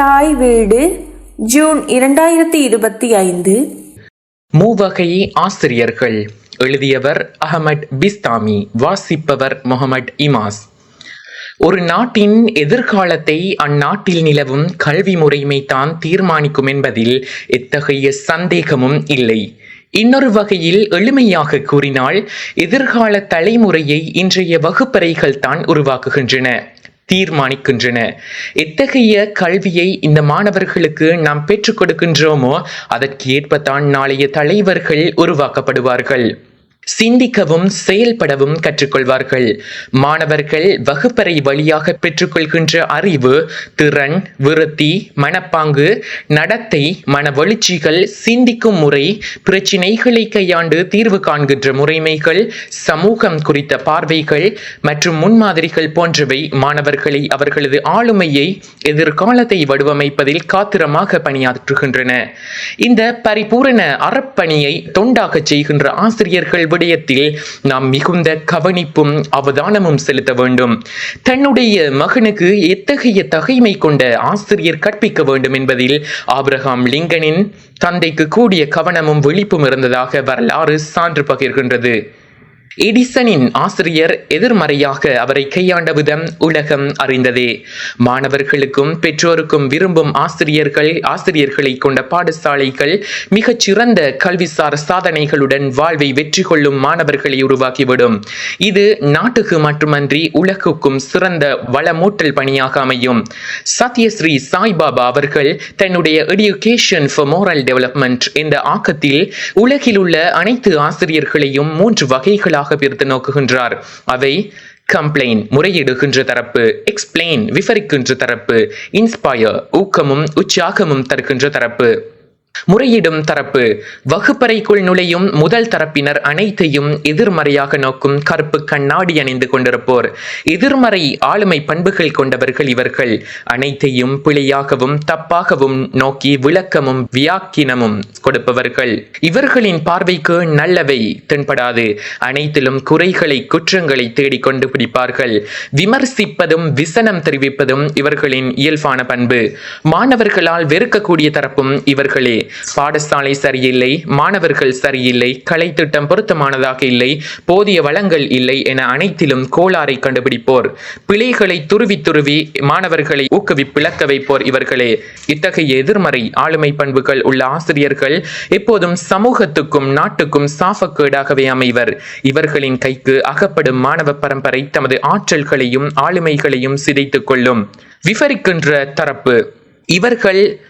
தாய் வீடு ஜூன் இரண்டாயிரத்தி இருபத்தி ஐந்து. மூவகை ஆசிரியர்கள் எழுதியவர் அகமட் பிஸ்தாமி வாசிப்பவர் முகமட் இமாஸ். ஒரு நாட்டின் எதிர்காலத்தை அந்நாட்டில் நிலவும் கல்வி முறைமை தான் தீர்மானிக்கும் என்பதில் எத்தகைய சந்தேகமும் இல்லை. இன்னொரு வகையில் எளிமையாக கூறினால் எதிர்கால தலைமுறையை இன்றைய வகுப்பறைகள் தான் உருவாக்குகின்றன. தீர்மானிக்கின்றன. எத்தகைய கல்வியை இந்த மாணவர்களுக்கு நாம் பெற்றுக் கொடுக்கின்றோமோ அதற்கு ஏற்பத்தான் நாளைய தலைவர்கள் உருவாக்கப்படுவார்கள். சிந்திக்கவும் செயல்படவும் கற்றுக்கொள்வார்கள். மாணவர்கள் வகுப்பறை வழியாக பெற்றுக்கொள்கின்ற அறிவு திறன் விருத்தி மனப்பாங்கு நடத்தை மனவெழுச்சிகள் சிந்திக்கும் முறை பிரச்சினைகளை கையாண்டு தீர்வு காண்கின்ற முறைமைகள் சமூகம் குறித்த பார்வைகள் மற்றும் முன்மாதிரிகள் போன்றவை மாணவர்களை அவர்களது ஆளுமையை எதிர்காலத்தை வடிவமைப்பதில் காத்திரமாக பணியாற்றுகின்றன. இந்த பரிபூரண அறப்பணியை தொண்டாக செய்கின்ற ஆசிரியர்கள் விடயத்தில் நாம் மிகுந்த கவனிப்பும் அவதானமும் செலுத்த வேண்டும். தன்னுடைய மகனுக்கு எத்தகைய தகைமை கொண்ட ஆசிரியர் கற்பிக்க வேண்டும் என்பதில் ஆபிரகாம் லிங்கனின் தந்தைக்கு கூடிய கவனமும் விழிப்பும் இருந்ததாக வரலாறு சான்று பகிர்கின்றது. எடிசனின் ஆசிரியர் எதிர்மறையாக அவரை கையாண்ட விதம் உலகம் அறிந்ததே. மாணவர்களுக்கும் பெற்றோருக்கும் விரும்பும் ஆசிரியர்கள் ஆசிரியர்களை கொண்ட பாடசாலைகள் மிகச் சிறந்த கல்விசார் சாதனைகளுடன் வாழ்வை வெற்றி கொள்ளும் மாணவர்களை உருவாக்கிவிடும். இது நாட்டுக்கு மட்டுமன்றி உலகுக்கும் சிறந்த வளமூட்டல் பணியாக அமையும். சத்யஸ்ரீ சாய்பாபா அவர்கள் தன்னுடைய எடுகேஷன் ஃபார் மோரல் டெவலப்மெண்ட் என்ற ஆக்கத்தில் உலகில் உள்ள அனைத்து ஆசிரியர்களையும் மூன்று வகைகளாக பிரித்து நோக்குகின்றார். அவை கம்ப்ளைன் முறையிடுகின்ற தரப்பு எக்ஸ்பிளைன் விவரிக்கின்ற தரப்பு இன்ஸ்பயர் ஊக்கமும் உற்சாகமும் தருகின்ற தரப்பு. முறையிடும் தரப்பு. வகுப்பறைக்குள் நுழையும் முதல் தரப்பினர் அனைத்தையும் எதிர்மறையாக நோக்கும் கருப்பு கண்ணாடி அணிந்து கொண்டிருப்போர். எதிர்மறை ஆளுமை பண்புகள் கொண்டவர்கள் இவர்கள். அனைத்தையும் பிழையாகவும் தப்பாகவும் நோக்கி விளக்கமும் வியாக்கினமும் கொடுப்பவர்கள். இவர்களின் பார்வைக்கு நல்லவை தென்படாது. அனைத்திலும் குறைகளை குற்றங்களை தேடி கொண்டு பிடிப்பார்கள். விமர்சிப்பதும் விசனம் தெரிவிப்பதும் இவர்களின் இயல்பான பண்பு. மாணவர்களால் வெறுக்கக்கூடிய தரப்பும் இவர்களே. பாடசாலை சரியில்லை மாணவர்கள் சரியில்லை கலை திட்டம் பொருத்தமானதாக இல்லை போதிய வளங்கள் இல்லை என அனைத்திலும் கோளாறை கண்டுபிடிப்போர். பிழைகளை துருவி துருவி மாணவர்களை ஊக்குவிப்பிழக்க வைப்போர் இவர்களே. இத்தகைய எதிர்மறை ஆளுமை பண்புகள் உள்ள ஆசிரியர்கள் எப்போதும் சமூகத்துக்கும் நாட்டுக்கும் சாபக்கேடாகவே அமைவர். இவர்களின் கைக்கு அகப்படும் மாணவ பரம்பரை தமது ஆற்றல்களையும் ஆளுமைகளையும் சிதைத்துக் கொள்ளும். விவரிக்கின்ற தரப்பு. இவர்கள்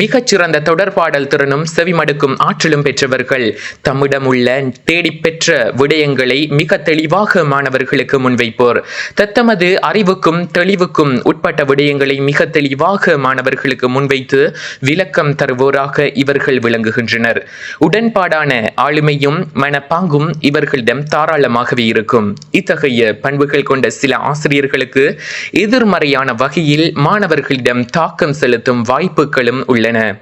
மிகச்சிறந்த தொடர்பாடல் திறனும் செவிமடுக்கும் ஆற்றலும் பெற்றவர்கள். தம்மிடம் உள்ள தேடி பெற்ற விடயங்களை மிக தெளிவாக மாணவர்களுக்கு முன்வைப்போர். தத்தமது அறிவுக்கும் தெளிவுக்கும் உட்பட்ட விடயங்களை மிக தெளிவாக மாணவர்களுக்கு முன்வைத்து விளக்கம் தருவோராக இவர்கள் விளங்குகின்றனர். உடன்பாடான ஆளுமையும் மனப்பாங்கும் இவர்களிடம் தாராளமாகவே இருக்கும். இத்தகைய பண்புகள் கொண்ட சில ஆசிரியர்களுக்கு எதிர்மறையான வகையில் மாணவர்களிடம் தாக்கம் செலுத்தும் வாய்ப்புகளும் உள்ள உள்ளன.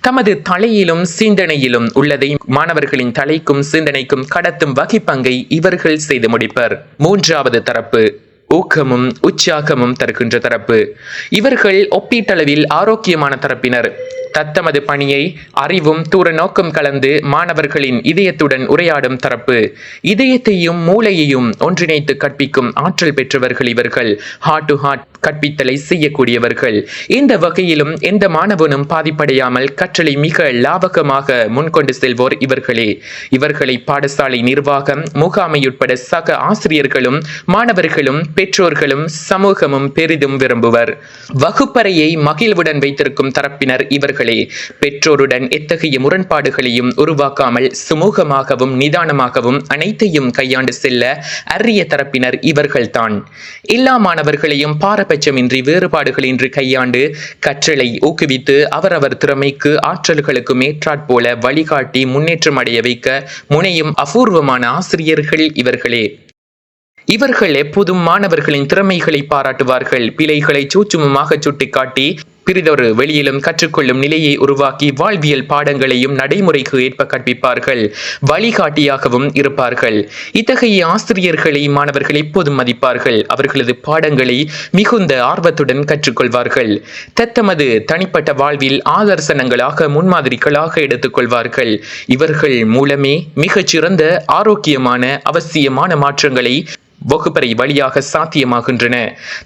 தமது தலையிலும் சிந்தனையிலும் உள்ளதை மாணவர்களின் தலைக்கும் சிந்தனைக்கும் கடத்தும் வகிப்பங்கை இவர்கள் செய்து முடிப்பர். மூன்றாவது தரப்பு ஊக்கமும் உற்சாகமும் தருகின்ற தரப்பு. இவர்கள் ஒப்பீட்டளவில் ஆரோக்கியமான தரப்பினர். தத்தமது பணியை அறிவும் தூர நோக்கம் கலந்து மாணவர்களின் இதயத்துடன் உரையாடும் தரப்பு. இதயத்தையும் மூளையையும் ஒன்றிணைத்து கற்பிக்கும் ஆற்றல் பெற்றவர்கள் இவர்கள். ஹார்ட் டு ஹார்ட் கற்பித்தலை செய்யக்கூடியவர்கள். இந்த வகையிலும் எந்த மாணவனும் பாதிப்படையாமல் கற்றலை மிக லாபகமாக முன்கொண்டு செல்வோர் இவர்களே. இவர்களை பாடசாலை நிர்வாகம் முகாமையுட்பட சக ஆசிரியர்களும் மாணவர்களும் பெற்றோர்களும் சமூகமும் பெரிதும் விரும்புவர். வகுப்பறையை மகிழ்வுடன் வைத்திருக்கும் தரப்பினர் இவர்கள். பெற்றோருடன் எத்தகைய முரண்பாடுகளையும் உருவாக்காமல் சுமூகமாகவும் நிதானமாகவும் அனைத்தையும் கையாண்டு செல்ல அரிய தரப்பினர் இவர்கள்தான். எல்லா மாணவர்களையும் பாரபட்சமின்றி வேறுபாடுகளின்றி கையாண்டு கற்றலை ஊக்குவித்து அவரவர் திறமைக்கு ஆற்றல்களுக்கு மேற்றாற்போல வழிகாட்டி முன்னேற்றம் அடைய வைக்க முனையும் அபூர்வமான ஆசிரியர்கள் இவர்களே. இவர்கள் எப்போதும் மாணவர்களின் திறமைகளை பாராட்டுவார்கள். பிழைகளை சூச்சுமமாக சுட்டிக்காட்டி பிறிதொரு வெளியிலும் கற்றுக்கொள்ளும் நிலையை உருவாக்கி வாழ்வியல் பாடங்களையும் நடைமுறைக்கு ஏற்ப கற்பிப்பார்கள். வழிகாட்டியாகவும் இருப்பார்கள். இத்தகைய ஆசிரியர்களை மாணவர்கள் எப்போதும் மதிப்பார்கள். அவர்களது பாடங்களை மிகுந்த ஆர்வத்துடன் கற்றுக்கொள்வார்கள். தத்தமது தனிப்பட்ட வாழ்வில் ஆதர்சனங்களாக முன்மாதிரிகளாக எடுத்துக்கொள்வார்கள். இவர்கள் மூலமே மிகச்சிறந்த ஆரோக்கியமான அவசியமான மாற்றங்களை வகுப்பறை வழியாக சாத்தியமாகின்றன.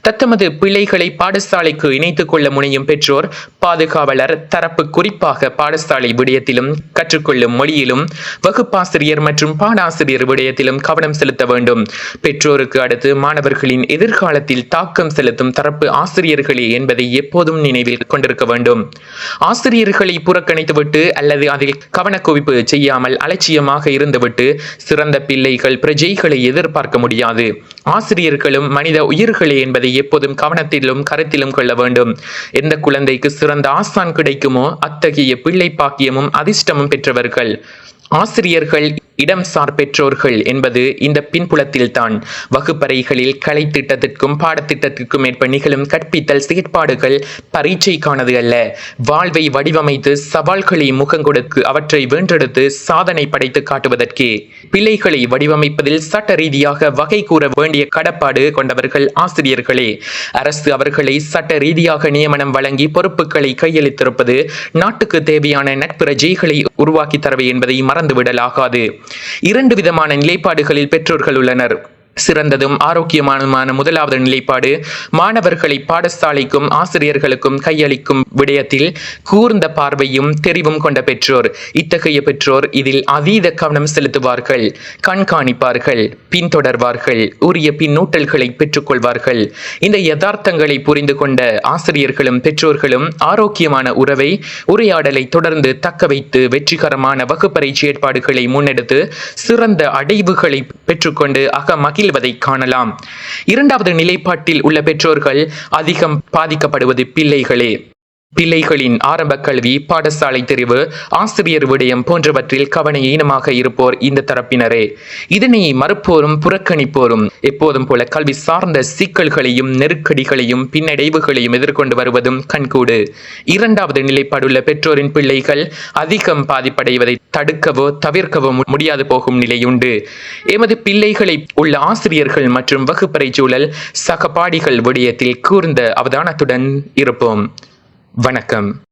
தத்தமது பிள்ளைகளை பாடசாலைக்கு இணைத்துக் கொள்ள முனையும் பெற்றோர் பாதுகாவலர் தரப்பு குறிப்பாக பாடசாலை விடயத்திலும் கற்றுக்கொள்ளும் மொழியிலும் வகுப்பாசிரியர் மற்றும் பாடாசிரியர் விடயத்திலும் கவனம் செலுத்த வேண்டும். பெற்றோருக்கு அடுத்து மாணவர்களின் எதிர்காலத்தில் தாக்கம் செலுத்தும் தரப்பு ஆசிரியர்களே என்பதை எப்போதும் நினைவில் கொண்டிருக்க வேண்டும். ஆசிரியர்களை புறக்கணித்துவிட்டு அல்லது அதில் கவனக்குவிப்பு செய்யாமல் அலட்சியமாக இருந்துவிட்டு சிறந்த பிள்ளைகள் பிரஜைகளை எதிர்பார்க்க முடியாது. ஆசிரியர்களும் மனித உயிர்களே என்பதை எப்போதும் கவனத்திலும் கருத்திலும் கொள்ள வேண்டும். எந்த குழந்தைக்கு சிறந்த ஆசான் கிடைக்குமோ அத்தகைய பிள்ளை பாக்கியமும் அதிர்ஷ்டமும் பெற்றவர்கள். ஆசிரியர்கள் இடம் சார் பெற்றோர்கள் என்பது இந்த பின்புலத்தில்தான். வகுப்பறைகளில் கலை திட்டத்திற்கும் பாடத்திட்டத்திற்கும் ஏற்ப நிகழும் கற்பித்தல் செயற்பாடுகள் பரீட்சைக்கானது அல்ல. வாழ்வை வடிவமைத்து சவால்களை முகங்கொடுக்கு அவற்றை வென்றெடுத்து சாதனை படைத்து காட்டுவதற்கே. பிள்ளைகளை வடிவமைப்பதில் சட்ட ரீதியாக வகை கூற வேண்டிய கடப்பாடு கொண்டவர்கள் ஆசிரியர்களே. அரசு அவர்களை சட்ட ரீதியாக நியமனம் வழங்கி பொறுப்புகளை கையளித்திருப்பது நாட்டுக்கு தேவையான நட்பிரஜைகளை உருவாக்கி தரவை என்பதை மறந்துவிடலாகாது. இரண்டு விதமான நிலைப்பாடுகளில் பெற்றோர்கள் உள்ளனர். சிறந்ததும் ஆரோக்கியமானதுமான முதலாவது நிலைப்பாடு மாணவர்களை பாடசாலைக்கும் ஆசிரியர்களுக்கும் கையளிக்கும் விடயத்தில் கூர்ந்த பார்வையும் தெரிவும் கொண்ட பெற்றோர். இத்தகைய பெற்றோர் இதில் அதீத கவனம் செலுத்துவார்கள். கண்காணிப்பார்கள் பின்தொடர்வார்கள் உரிய பின்னூட்டல்களை பெற்றுக்கொள்வார்கள். இந்த யதார்த்தங்களை புரிந்து கொண்ட ஆசிரியர்களும் பெற்றோர்களும் ஆரோக்கியமான உறவை உரையாடலை தொடர்ந்து தக்க வைத்து வெற்றிகரமான வகுப்பறை செயற்பாடுகளை முன்னெடுத்து சிறந்த அடைவுகளை பெற்றுக்கொண்டு அக மகிழ்வதை காணலாம். இரண்டாவது நிலைப்பாட்டில் உள்ள பெற்றோர்கள் அதிகம் பாதிக்கப்படுவது பிள்ளைகளே. பிள்ளைகளின் ஆரம்ப கல்வி பாடசாலை தெரிவு ஆசிரியர் விடயம் போன்றவற்றில் கவன ஈனமாக இருப்போர் இந்த தரப்பினரே. இதனை மறுப்போரும் புறக்கணிப்போரும் எப்போதும் போல கல்வி சார்ந்த சிக்கல்களையும் நெருக்கடிகளையும் பின்னடைவுகளையும் எதிர்கொண்டு வருவதும் கண்கூடு. இரண்டாவது நிலைப்பாடுள்ள பெற்றோரின் பிள்ளைகள் அதிகம் பாதிப்படைவதை தடுக்கவோ தவிர்க்கவோ முடியாது போகும் நிலையுண்டு. எமது பிள்ளைகளை உள்ள ஆசிரியர்கள் மற்றும் வகுப்பறை சூழல் சகபாடிகள் விடயத்தில் கூர்ந்த அவதானத்துடன் இருப்போம். வணக்கம்.